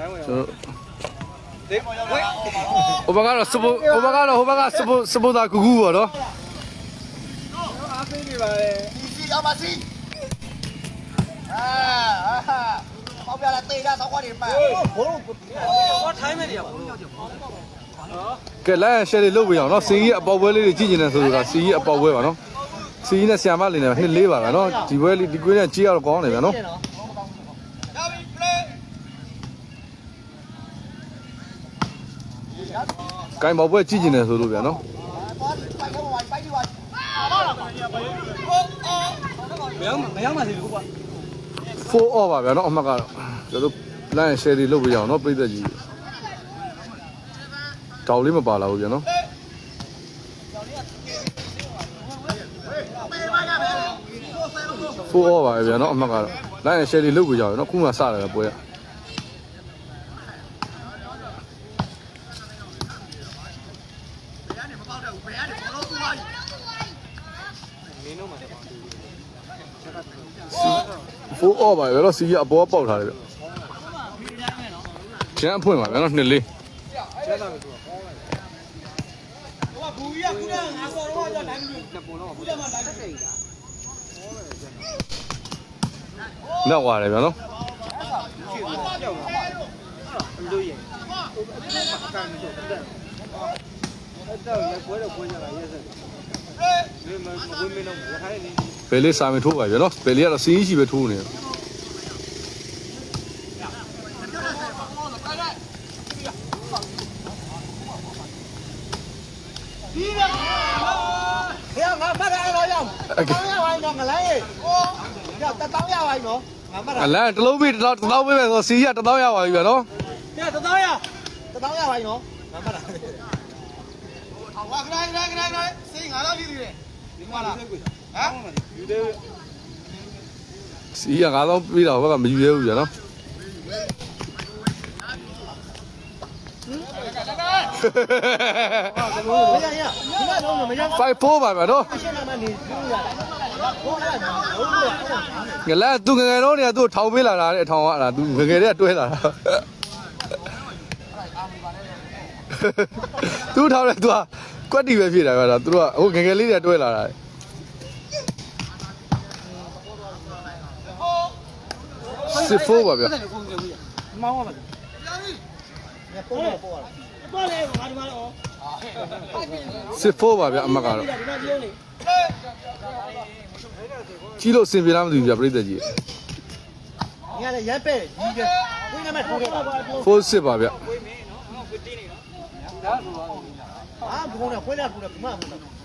ကျွန်တော်ဟိုဘက်ကတော့စပိုဟိုဘက်ကတော့ဟိုဘက်ကစပိုစပိုသာကူကူပေါ့နော်စီရပါစီအာအာပေါပြလာတေးတာတော့ခွာနေမှာဘိုးကဲလိုင်းရှယ်လေးလုပ်ပြအောင်နော်စီကြီးအပေါက်ပွဲလေးတွေကြည့်ကျင်တယ်ဆိုတော့စီကြီးအပေါက်ပွဲပါနော်စီကြီးနဲ့ဆီယမလေးနဲ့နှစ်လေးပါပဲနော်ဒီပွဲလေးဒီကွင်းနဲ့ကြီးရတော့ကောင်းနေဗျာနော် ကိုင်ပေါက်ပွဲကြည့်ကျင်တယ်ဆိုလို့ဗျာနော်ပါဒီပိုက်တော့ဝိုင်ပိုက်ဒီဝိုင်4 off ပါဗျာနော်အမှတ်ကတော့ကျွန်တော်လိုင်းရှယ်လေးလုပ်ပြအောင်နော်ပြိသက်ကြီးတောင်လေးမပါလာဘူးဗျာနော်4 off ပါပဲဗျာနော်အမှတ်ကတော့လိုင်းရှယ်လေးလုပ်ပြကြအောင်နော်ခုမှစတယ်ပဲပွဲရ ဖိုးအော့ပါပဲတော့စီကအပေါ်ပေါက်ထားတယ်ဗျကျန်းအဖွင့်ပါဗျာနော်နှစ်လေးနောက်သွားတယ်ဗျာနော်ဘယ်လေးစာမထိုးပါဗျာနော်ဘယ်လေးကတော့စီးရှိပဲထိုးနေတယ်ဟဲ့ငါမှတ်တယ်တော့ရအောင်တောင်းရဝိုင်တော့င လိုင်းရေဟောရတတောင်းရဝိုင်နော်ငါမှတ်တာအလန်တစ်လုံးပြီးတစ်တောင်းတစ်တောင်းပေးမယ်ဆိုစီးကတစ်တောင်းရပါပြီဗျာနော်ရတတောင်းရတတောင်းရဝိုင်နော်ငါမှတ်တာဟောခရိုင်းခရိုင်းခရိုင်းခရိုင်းစိတ်ငါတော့ကြည့်သေးတယ်ဒီမှာလား ဟမ်စီးက9000ပြီးတော့ဘက်ကမယူရဘူးဗျာနော်မရရဒီကတော့မရ5 4ပါဗျာနော်ရှင်းမှနေဘူးရဟောရဟုတ်လားငလဲသူငငယ်တော့နေသူ့ထောင်ပေးလာတာတဲ့အထောင်ကအဲ့ဒါသူငငယ်တွေကတွဲလာတာသူ့ထောင်လဲသူကကွက်တီပဲဖြစ်တာဗျာသူတို့ကဟိုငငယ်လေးတွေတွဲလာတာ စစ်ဖိုးပါဗျာမောင်းပါပါပေါ်ပေါ်ပေါ်ပေါ်လေငါဒီမှာတော့စစ်ဖိုးပါဗျာအမတ်ကတော့ဒီမှာပြောနေကြီးလို့အစင်ပြေလားမသိဘူးဗျာပြိတ္တကြီးငါလည်းရက်ပဲကြီးကဝင်းနမထိုးခဲ့ပါဖိုးစစ်ပါဗျာအာဘုံနဲ့ခွဲရခုနဲ့ဘုမဘုံ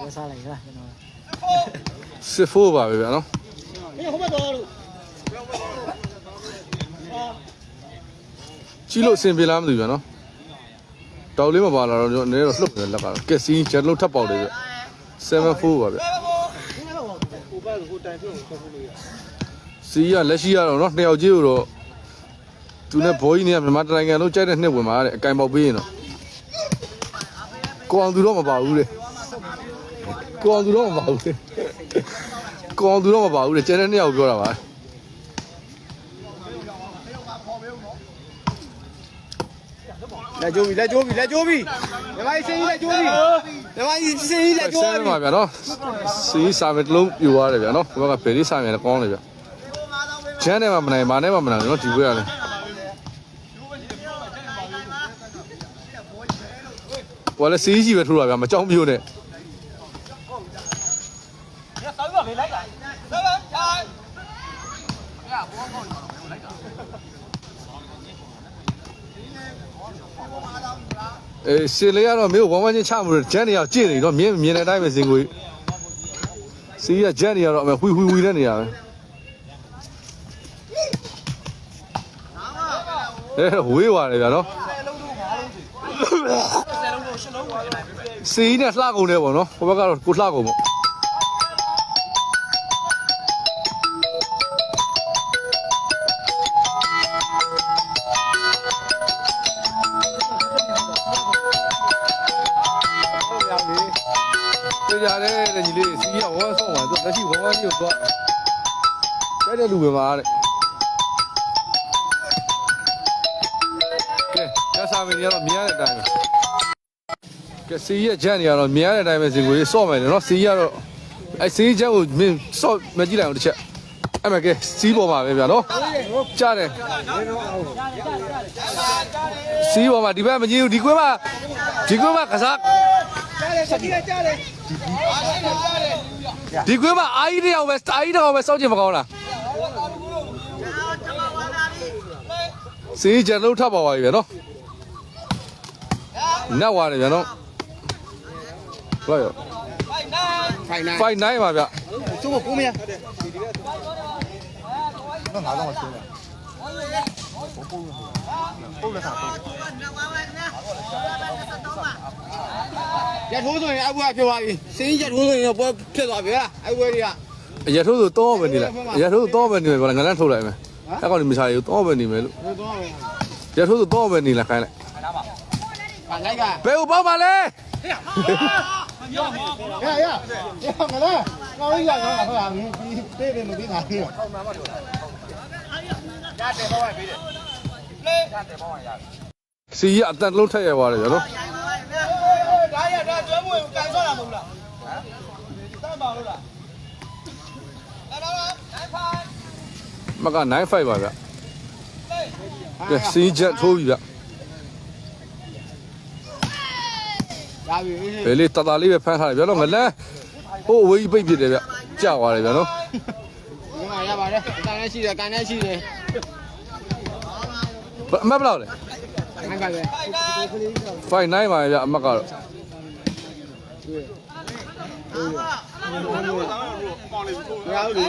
ဝစားလိုက်လားကျွန်တော်စစ်ဖိုးပါပဲဗျာနော်။အေးဟိုဘက်တော့လို့ကြီးလို့အစင်ပြေလားမသိဘူးဗျာနော်တောက်လေးမပါလာတော့ကျွန်တော်နည်းတော့လှုပ်နေလက်ကတော့ကက်စီဂျက်လို့ထပ်ပေါက်တယ်ဗျ74ပါဗျာဒီနေ့တော့စီကလက်ရှိရတော့နော်နှစ်ယောက်ကြီးကိုတော့သူနဲ့ဘောကြီးနေကမြန်မာတိုင်းကန်လုံးကြိုက်တဲ့နှစ်ဝင်มาတဲ့အကင်ပေါက်ပေးရင်တော့ကိုအောင်သူတော့မပါဘူးလေ ကိုအောင်သူတော့မပါဘူးလေကိုအောင်သူတော့မပါဘူးလေကျန်တဲ့နှစ်ယောက်ပြောတာပါလက်ကျိုးပြီလက်ကျိုးပြီလက်ကျိုးပြီညီမကြီးစင်းကြီးလက်ကျိုးပြီညီမကြီးစင်းကြီးလက်ကျိုးဆဲပြီမှာဗျာနော်စီစာမတစ်လုံးပြူသွားတယ်ဗျာနော်ဘက်ကဘယ်လေးစာမြန်ကောင်းတယ်ဗျာချမ်းတယ်မှာမနိုင်မာနဲ့မှာမနိုင်နော်ဒီဘွဲကလည်းဘောလည်းစီးရှိပဲထိုးတာဗျာမကြောက်မျိုးနဲ့ အေးရှင်လေးကတော့မင်းဝမ်းဝမ်းချင်းချမှုဂျန်နေရောက်ကြည့်နေတော့မြင်မြင်တဲ့အတိုင်းပဲစင်ကိုကြီးစီးကဂျန်နေရတော့အမေဝီဝီဝီနဲ့နေရပဲအဲဝေးသွားတယ်ဗျာနော်စီးနဲ့လှကုန်တယ်ပေါ့နော်ဟိုဘက်ကတော့ကိုလှကုန်ပေါ့ လူပဲမှာတဲ့ကဲကျဆာမင်းကတော့မြင်ရတဲ့အတိုင်းပဲကဲစီးရဲ့ဂျန်တွေကတော့မြင်ရတဲ့အတိုင်းပဲစင်ကိုကြီးစော့မယ်နော်စီးကတော့အဲစီးဂျန်ကိုမင်းစော့မကြည့်လိုက်အောင်တစ်ချက်အဲ့မဲ့ကဲစီးပေါ်မှာပဲဗျာနော်ကြားတယ်စီးပေါ်မှာဒီဘက်မကြည့်ဘူးဒီကွင်းမှာဒီကွင်းမှာကစားကြားတယ်ချက်ကြီးလည်းကြားတယ်အားရှိတယ်ကြားတယ်ဒီကွင်းမှာအာကြီးတယောက်ပဲအာကြီးတယောက်ပဲစောင့်ကြည့်မကောင်းလား စီးကြံလို့ထပ်ပါပါပြီဗျာနော်နတ်ဝါတယ်ဗျာနော်ဟုတ်ရောဖိုင်နိုင် fight 9ပါဗျကျုပ်ကကိုမရတော့ငါတော့မရှင်းဘူးပုံလက်စားပုံရထိုးဆိုရင်အဘွားပြောပါပြီစင်းရထိုးဆိုရင်တော့ပွဲဖြစ်သွားပြီလားအဘွားတွေကရထိုးဆိုတော့ပဲနေလိုက်ရထိုးဆိုတော့ပဲနေမယ်ဗျာငါလည်းထုတ်လိုက်မယ် အဲ့ကောင်ဒီမချာယူတော့ပဲနေမယ်လို့ဘယ်တော့လဲရထိုးဆိုတော့ပဲနေလိုက်ခိုင်းလိုက်ဟာလိုက်ကဘယ်ဥပေါက်ပါလဲရရရရမလားငါလေးရငါဟောမင်းဒီတေးတယ်မပြီးတာကြီးဟုတ်မှာပါတော့ရတယ်ပေါ့ပေးတယ်လေရတယ်ပေါ့ရစီရအတန်လုံးထက်ရသွားတယ်ဗျာနော်ဒါရဒါကျွမ်းမွေကန်ဆော့တာမဟုတ်လားဟမ်တမ်းပါလို့လားလာလာနိုင်ဖိုင် မက9 5ပါဗျကဲစီးချက်ထိုးပြီဗျရပြီအေးဘယ်လေးတတလေးပဲဖမ်းထားတယ်ဗျာနော်ငလန်းဟိုအဝေးကြီးပိတ်ပြစ်တယ်ဗျကြာသွားတယ်ဗျာနော်ဒီမှာရပါတယ်ကန်လည်းရှိတယ်ကန်လည်းရှိတယ်အမတ်ဘယ်လောက်လဲနိုင်ပါပဲ fight 9ပါဗျအမတ်ကတော့ မရဘူးလေ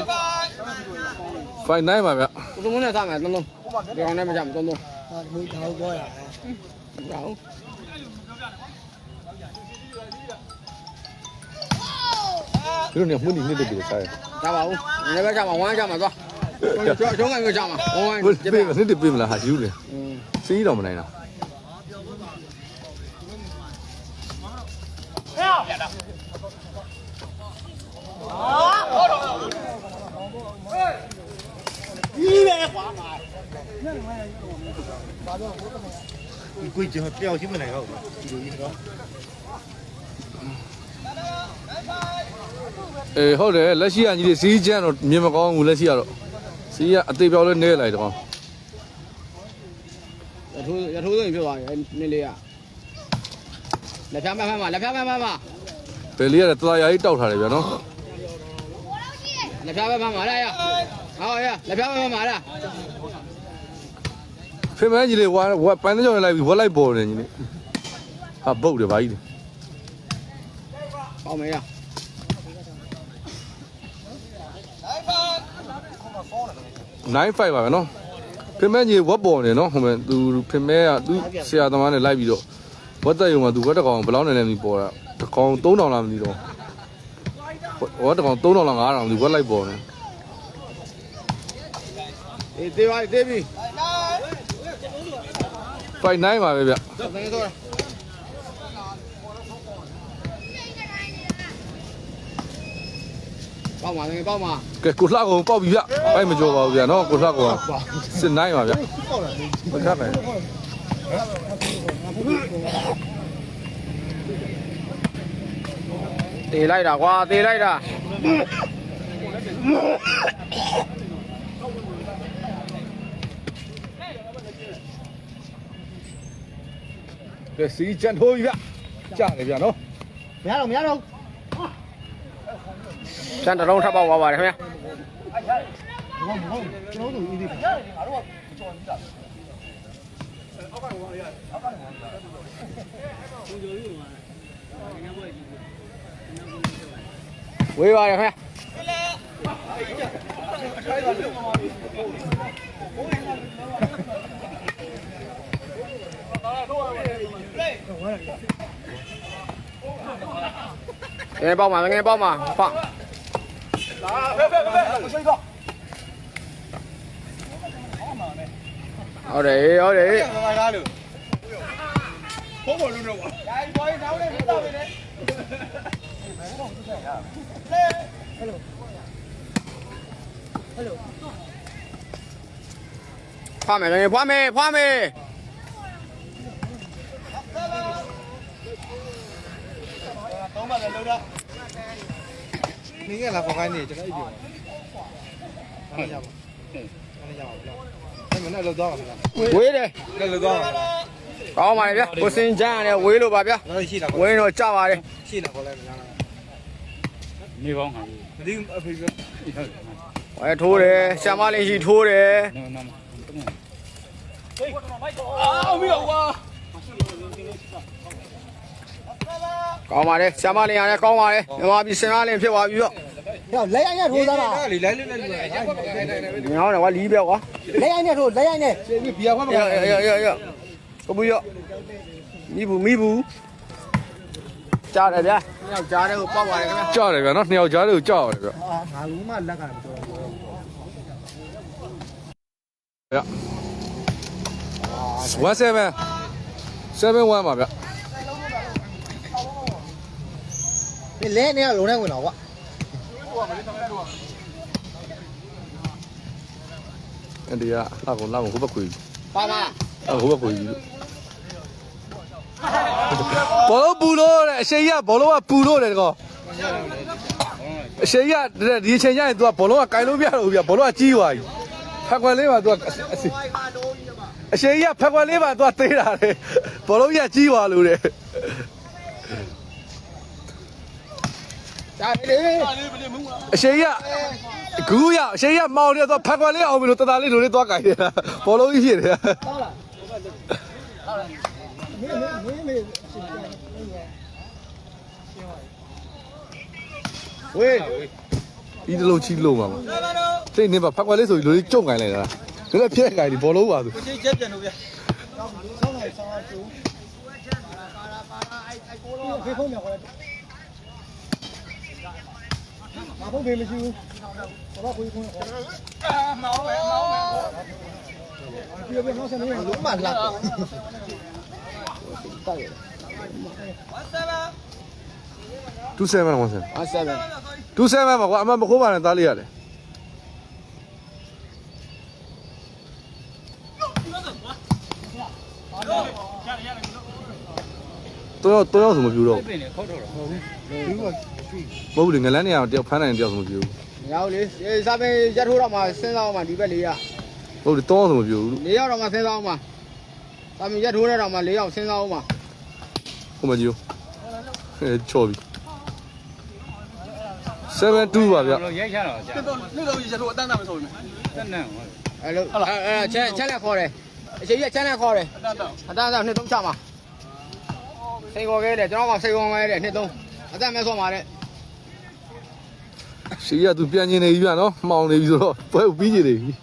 fight 9ပါဗျကိုစုံမနဲ့စားမယ်သုံးသုံးဒီကောင်နဲ့မကြမ်းသုံးသုံးဟာဒီကောင်တော့ရတယ်ဟောဒီလိုနေမှုနေနေတယ်ပြီစားရကြပါဦးလည်းပဲကြမှာဝမ်းကြမှာသွားကျောင်းကမျိုးကြမှာဝမ်းဘယ်ပြေးမနေတယ်ပြေးမလားဟာယူလေอืมစီးတော့မနိုင်တာ ဒီကိုကျွန်တော်တယောက်ရှိမနိုင်တော့ဘူးဒီလိုကြီးတော့အေးဟုတ်တယ်လက်ရှိကကြီးတွေစီးချမ်းတော့မြင်မကောင်းဘူးလက်ရှိကတော့စီးကအသေးပြောင်းလဲနေလိုက်တော့ရထိုးရထိုးဆိုရင်ပြောသွားတယ်နင်းလေးကလက်ဖြားမဖမ်းပါလက်ဖြားမဖမ်းပါဘယ်လေးကတသားရာကြီးတောက်ထားတယ်ဗျာနော်လက်ဖြားမဖမ်းပါလားရ ဟောရလက်ဖြားမဖမ်းပါလားဖေမန်းကြီးလေးဝါဝပန်းတဲ့ကြောင်လိုက်ပြီးဝက်လိုက်ပေါ်နေကြီးလေးဟာပုတ်တယ်ဗာကြီးတယ်ပေါက်မယ်ရ9 5ပါပဲနော်ဖေမန်းကြီးဝက်ပေါ်နေနော်ဟိုမဲ့သူဖေမဲကသူဆရာသမားနဲ့လိုက်ပြီးတော့ဝက်တက်ရုံမှာသူဝက်တကောင်ဘယ်လောက်နဲ့လဲမသိပေါ်တာတကောင်3000လားမသိတော့ဝက်တကောင်3000လား5000မသိဝက်လိုက်ပေါ်နေ အေးသေးပါသေးပြီ fight 9ပါပဲဗျသင်ဆိုပေါက်ပါငယ်ပေါက်ပါကဲကိုလှကောင်ပေါက်ပြီဗျအဲ့မကြောပါဘူးဗျနော်ကိုလှကောင်စစ်9ပါဗျမကနိုင်တေးလိုက်တာကွာတေးလိုက်တာ ကဲစီးချန်ထိုးပြီဗျကြားတယ်ဗျနော်မရတော့မရတော့စံတလုံးထပ်ပေါက်သွားပါတယ်ခင်ဗျာမဟုတ်မဟုတ်ကျွန်တော်တို့အီးဒီဝေးပါတယ်ခင်ဗျာငယ်ပေါက်ပါငယ်ပေါက်ပါဖောက်ဟုတ်တယ်ဟုတ်တယ်ဘာကားလို့ဟ 给你包嘛，给你包嘛，放。来，不要不要不要，我先一个。好滴，好滴。好好的。胖妹，给你胖妹，胖妹。 နေရလားခေါင်းကိုင်းနေကျွန်တော်အိပ်ပြီ။ဘာလဲရပါ့။ဘာလဲရပါ့။အဲ့မနဲ့လောက်သွားပါလားဝေးတယ်။လက်လောက်သွားပါလားကောင်းပါလေဗျကိုစင်ကြရတယ်ဝေးလို့ပါဗျ။တော့ရှိတာကောဝင်းတော့ကြပါလေရှိနေခေါ်လိုက်မရလားနေပေါင်းဟာ။မသိအဖေကဝဲထိုးတယ်ရှာမလေးရှိထိုးတယ်နော်နော်။ဟေးအော်မီရောဝါ ကောင်းပါတယ်ဆရာမလင်ရလည်းကောင်းပါတယ်မြန်မာပြည်စင်ကားလင်ဖြစ်သွားပြီတော့ဟောလက်ရိုက်နဲ့ထိုးသားလားလေလိုက်လိုက်လိုက်ညောင်းတယ်ကွာလီးပြောက်ကွာလက်ရိုက်နဲ့ထိုးလက်ရိုက်နဲ့ဘီယာဖတ်ပါရရရရကဘူးရမိဘူးမိဘူးကြားတယ်ဗျာနှစ်ယောက်ကြားတယ်ကိုပေါက်ပါတယ်ခင်ဗျာကြားတယ်ဗျာနော်နှစ်ယောက်ကြားတယ်ကိုကြားပါတယ်ဗျာငါလုံးမလက်ကလည်းမတော်ဘူးဗျာ17 71ပါဗျာ ဒီလဲနေကလုံးနဲ့ဝင်တော့ကွာအန်ဒီကအကောင်လောက်ကိုဘက်ခွေပါပါအကောင်ဘက်ခွေကြီးဘောလုံးပူလို့တဲ့အရှိရဘောလုံးကပူလို့တယ်ကောအရှိရဒီအချိန်ကျရင် तू ကဘောလုံးကကင်လို့ပြတော့ဘူးပြဘောလုံးကကြီးသွားပြီဖက်ခွက်လေးမှာ तू ကအရှိရဖက်ခွက်လေးမှာ तू သေးတာလေဘောလုံးကကြီးသွားလို့တယ် ဒါလေးအရှိရဂူးရအရှိရမောင်နေတော့ဖက်ခွက်လေးအောင်ပြီလို့တသားလေးလိုလေးသွားကြိုင်နေတာဘောလုံးကြီးဖြစ်နေတာဟုတ်လားဟုတ်လားမင်းမင်းမင်းဝေးဒီလိုချီလုံးပါမတိတ်နေပါဖက်ခွက်လေးဆိုပြီးလိုလေးကြုံကြိုင်လိုက်တာဒါလည်းဖျက်ကြိုင်ဒီဘောလုံးပါသူချင်းချက်ပြန်လို့ဗျာဆောင်းလိုက်ဆောင်းလိုက်ကျူပါရာပါရာအိုက်ကိုလုံးဖေးဖုံးမြောက်ခေါ်လိုက် အဘုတ်သေးမရှိဘူးဘာလို့ခွေးခွန်းအာမောင်းပဲမောင်းပဲပြေပြေမောင်းစနေလုံးမလာတော့တိုက်ရ27 27 27 27ပါကွာအမမခိုးပါနဲ့သားလေးရတယ်တော့တော့ဆိုမပြူတော့ဟုတ်ပြီ မဟုတ်ဘူးလေငလန်းနေအောင်တယောက်ဖမ်းနိုင်တယောက်ဆိုမပြူမရဘူးလေအေးစားပင်ရက်ထိုးတော့မှစဉ်းစားအောင်မှဒီဘက်လေးရဘူးဟုတ်တယ်တော့ဆိုမပြူဘူး၄ရောက်တော့မှစဉ်းစားအောင်မှစားပင်ရက်ထိုးရတော့မှ၄ရောက်စဉ်းစားအောင်မှဟိုမကြည့်အဲချော်ပြီ72ပါဗျတော့ရိုက်ချတော့ကြာတော့နေ့တော့ရတော့အတန်းတန်းမဆိုဘူးတန်းတန်းဟုတ်အဲ့လိုအဲ့အဲ့ချမ်းချမ်းလက်ခေါ်တယ်အချိန်ကြီးချမ်းလက်ခေါ်တယ်အတန်းတန်းအတန်းတော့နှစ်သုံးချမှာစိန်ခေါ်ခဲ့တယ်ကျွန်တော်ကစိန်ခေါ်ခဲ့တယ်နှစ်သုံးအတန်းမဲဆော့မှာတဲ့ 谁呀？都别念那一片哦，骂我呢，就跑来乌皮子的。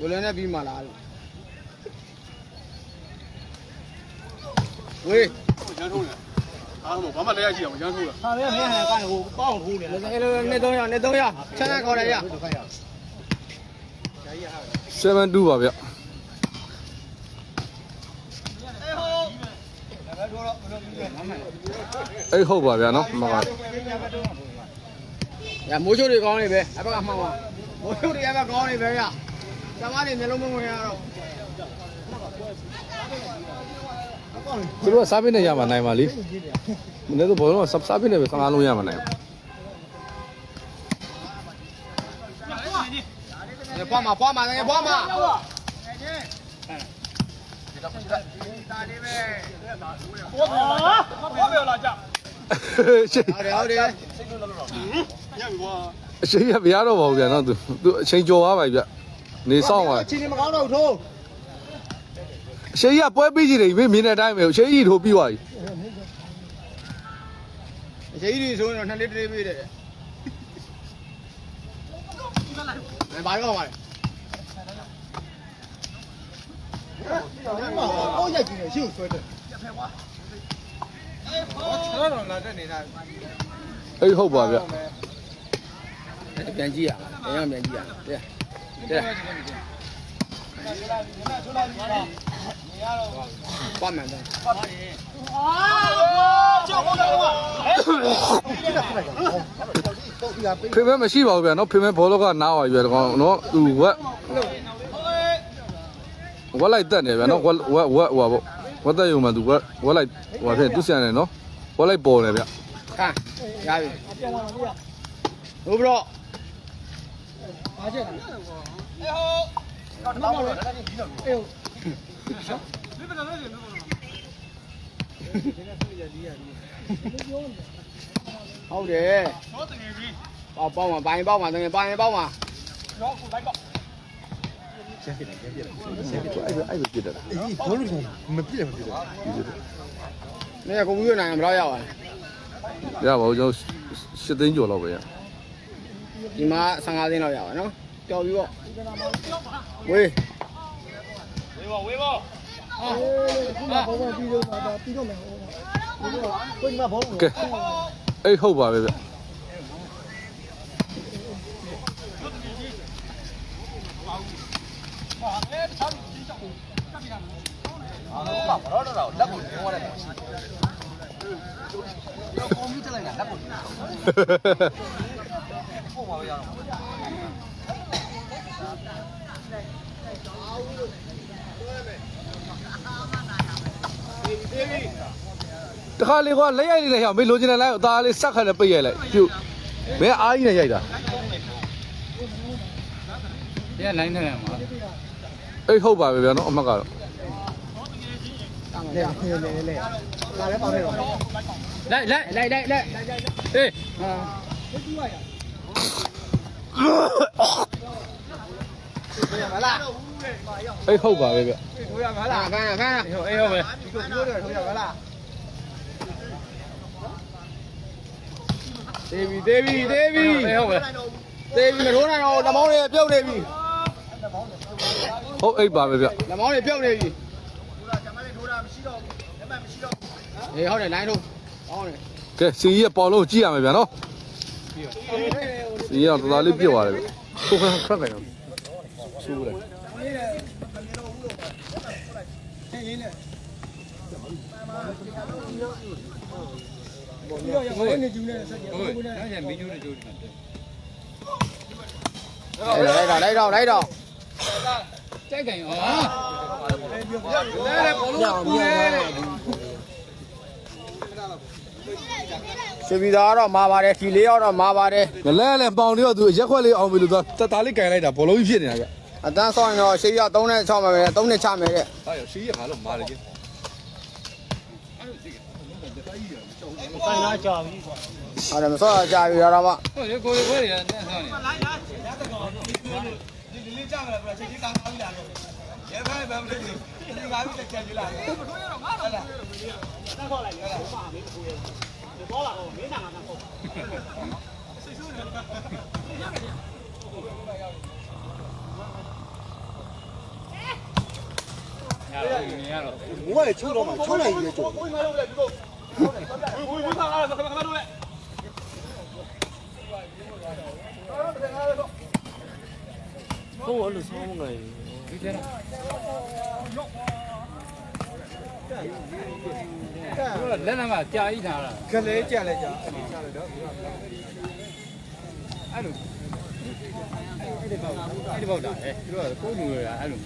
我连那皮毛来。喂。我先输了，把把都要接，我先输了。他没有，他没有，把好糊弄。那个，那等下，那等下，现在过来一下。便宜。吧，别。哎好，别孬，妈的。 ရမိုးချိုးတွေကောင်းနေပဲအဘကမှောက်ပါမိုးချိုးတွေအဘကောင်းနေပဲရသမားတွေမျိုးလုံးမဝင်ရတော့သူတို့ကစားပင်းနဲ့ရမှာနိုင်ပါလေမနေ့ကဘောလုံးကစားပင်းနဲ့ပဲ15လုံးရမှာနိုင်ပါပွားမှာပွားမှာငယ်ပွားမှာရှေ့ဟုတ်တယ်ဟုတ်တယ် ရပြီကွာအချိန်ရမရတော့ပါဘူးဗျာနော်သူသူအချိန်ကျော်သွားပါပြီဗျနေဆောင်ပါအချိန်မကောင်းတော့ထိုးအချိန်ရပွဲပြီးကြည့်တယ်မင်းနဲ့အတိုင်းပဲအချိန်ကြီးထိုးပြီးသွားပြီအချိန်ကြီးဆိုရင်တော့နှစ်လေးတစ်လေးပေးတယ်ဘယ်ဘာရောက်ပါလဲအော်ရိုက်ကြည့်နေရှေ့ကိုဆွဲတယ်ရဖဲကွာအေးဟောချောတော့လာတဲ့နေတာအေးဟုတ်ပါဗျ ပြန်ကြည့်ရအောင်ပြန်ကြည့်ရတဲ့တဲ့ပွားမှန်တယ်ဖေမဲမရှိပါဘူးဗျာနော်ဖေမဲဘောလုံးကနားပါပြီဗျာတကောင်နော်သူဝက်ဝက်လိုက်တက်နေဗျာနော်ဝက်ဝက်ဝက်ဟိုပါပေါ့ဝက်တက်ရုံမှာသူဝက်ဝက်လိုက်ဟိုပါဖြစ်သူဆန်နေနော်ဝက်လိုက်ပေါ်နေဗျာခံရပြီဘိုးဘရော ဟုတ်တယ်ပေါက်ပေါက်မှာပိုင်းပေါက်မှာတကယ်ပိုင်းပေါက်မှာအဲ့လိုအဲ့လိုပြစ်တယ်အေးဘောလုံးမပြည့်မပြည့်နေကွန်ပျူတာနိုင်မတော့ရပါရပါဘူးကျွန်တော်ရှစ်သိန်းကျော်လောက်ပဲရ ဒီမှာ15သိန်းလောက်ရပါနော်ကြော်ပြီးပေါ့ဝေးကိုကြီးမဘောလုံးကဲအဲ့ဟုတ်ပါပဲဗျာတခါလေကွာလက်ရိုက် လေးလည်းရအောင်မေးလိုချင်တယ်လိုက်အသားလေးစက်ခါနဲ့ပိတ်ရိုက်လိုက်ပြုတ်မင်းအားကြီးနဲ့ရိုက်တာဒီကလိုင်းနေတယ်မှာအဲ့ဟုတ်ပါပဲဗျာနော်အမှတ်ကတော့လေလေလေလေလာလဲပေါင်းနေတော့လိုက်လိုက်လိုက်လိုက်လိုက်ဟေးဟာအဲ့ဟုတ်ပါပဲဗျာထိုးရမလားခန်းခန်းဟိုအေးဟုတ်ပဲဒီကိုပြောတယ်ထိုးရမလား ဒေဗီဒေဗီဒေဗီအေးဟုတ်ပဲဒေဗီမထိုးနိုင်တော့လက်မောင်းတွေပြုတ်နေပြီဟုတ်အိတ်ပါပဲဗျာလက်မောင်းတွေပြုတ်နေပြီဟေးဟုတ်တယ်လိုင်းထိုးဟောင်းတယ်ကဲစီကြီးရဲ့ပေါ်လုံးကြည့်ရမယ်ဗျာနော်စီကြီးကတော်တော်လေးပြစ်သွားတယ်ဗျာဟုတ်ခါခက်တယ်နော်ဆူလိုက် ဟုတ်ဟုတ်နေကျူးနေဆက်ကြဟုတ်နောက်ကျမီးကျူးနေကျူးနေတယ်လိုက်တော့လိုက်တော့လိုက်တော့ကြိုက်ကန်ရောလဲလဲဘောလုံးကူရဲရှပြီးသားတော့မာပါတယ်ခီလေးတော့မာပါတယ်ငလဲလဲပေါင်လေးတော့သူရက်ခွက်လေးအောင်ပြီလို့သူတသားလေးကင်လိုက်တာဘောလုံးကြီးဖြစ်နေတာဗျာအတန်းဆောင်ရင်တော့ရှေးရ3နဲ့6မှာပဲ3နဲ့ချမယ်တဲ့ဟာရစီကြီးကငါလို့မာတယ်ကြီး ဟာတယ်မစောကြာပြီတော့မှဟုတ်လေကိုယ်ကိုယ်ရတဲ့ဆောင်းနေဘိုးကချိုးတော့မှချိုးလိုက်ပြီချိုးလက်နက်ကကြာကြီးထားတာကလေးကြက်လဲကြာအဲ့လိုအဲ့ဒီပေါက်တာဟဲ့သူတို့ကကိုယ်လူရအဲ့လိုမဟုတ် không có được sao mọi người lên mà chơi nào là cái lấy chơi lấy chơi ai được ai được vào ai được vào đấy rồi có người ai được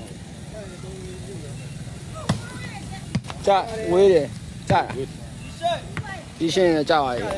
chạy, quê đi. Chạy. ဒီရှင်းရကြပါရဲ့